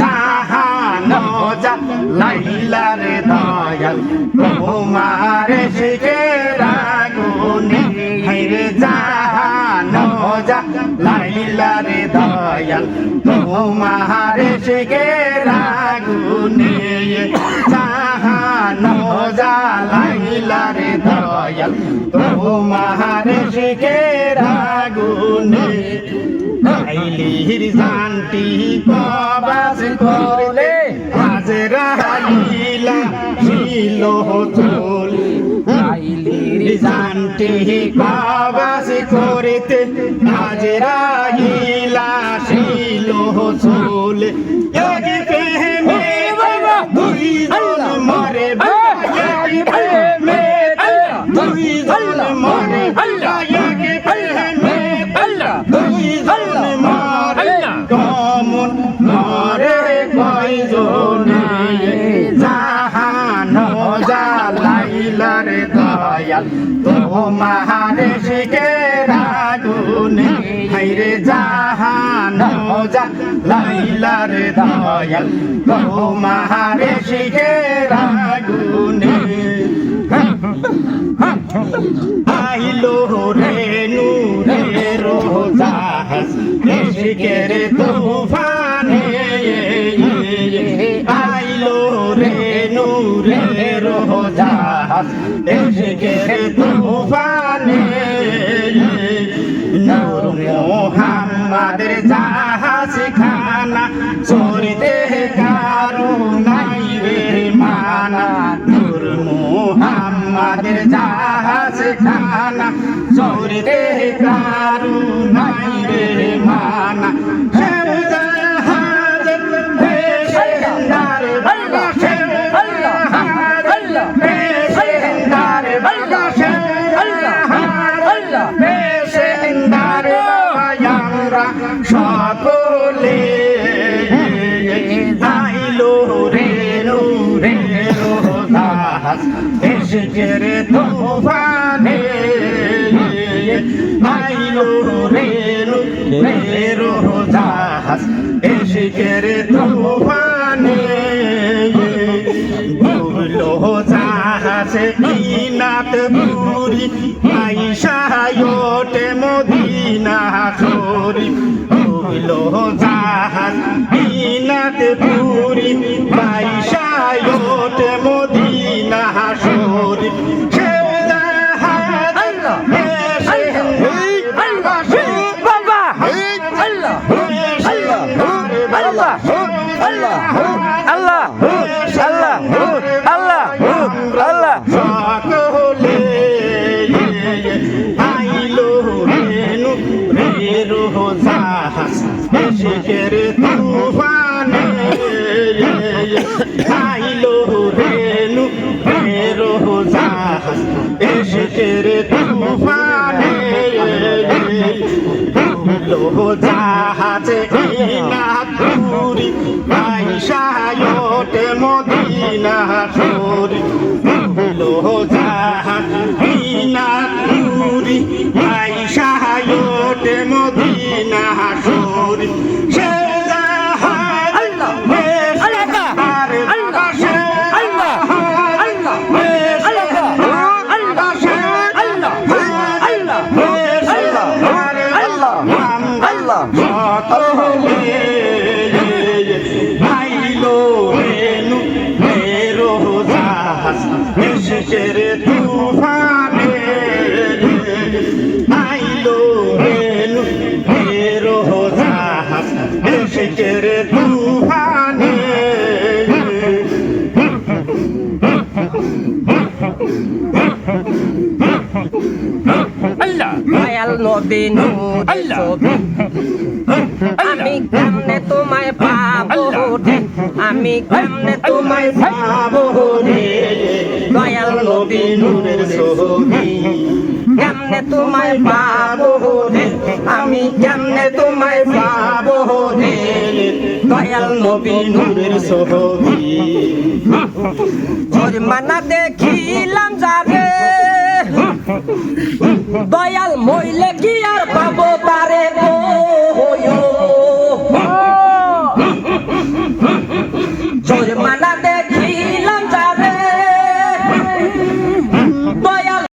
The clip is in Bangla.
জাহানো যা লাইলা রে দয়াল, তোমার শিখে রাগুনি। রে জাহানো যা লাইলা রে দয়াল, তোমার শিখে রাগুনি। আইলির জানটি কবাস করলে হাজরা লীলা ছিল চল। আইলির জানটি কবাস করিতে হাজরা লীলা ছিল চল। জালাইলার দয়াল তোমার শিখে রাগুনে হাইরে জাহান জালাইলার দয়াল তোমার শিখে রাগুনে আইলো রে নূরে রোজাহাস এশিকের তুফানে। রোজাহাস এশিকের তুফানে। নূর মোহাম্মদের জাহাজ খানা চরিতে কারু নাই মানা। নূর মোহাম্মদের জাহাজ খানা চরিতে কারু নাই মানা। সকলে আইলো রে রে রোজাস এসের তুফানে। আইলো রে রে রোজাস এসের তুফানে। ভুলো রে রোজাহাস এসের তুফানে আইলো রেনু রে রোজাহাস এসের তুফানে লো জাহাজে ইনা পুরি আইসায়োটে মদিনা সরি এসের তুফানে আইলো রেনু মেরো জাহাজ তুফানে আল্লাহ নবী নূরের আল্লাহ। আমি কেমনে তোমায় পাবো রে আমি কেমনে তোমায় পাবো দয়াল নবী নূরের ছবি কেমনে তোমায় পাবো আমি কেমনে তোমায় পাবো দয়াল নবী নূরের ছবি জরিমানা দেখিলাম যাবে দয়াল মইলে কি আর পাবো তারে? গো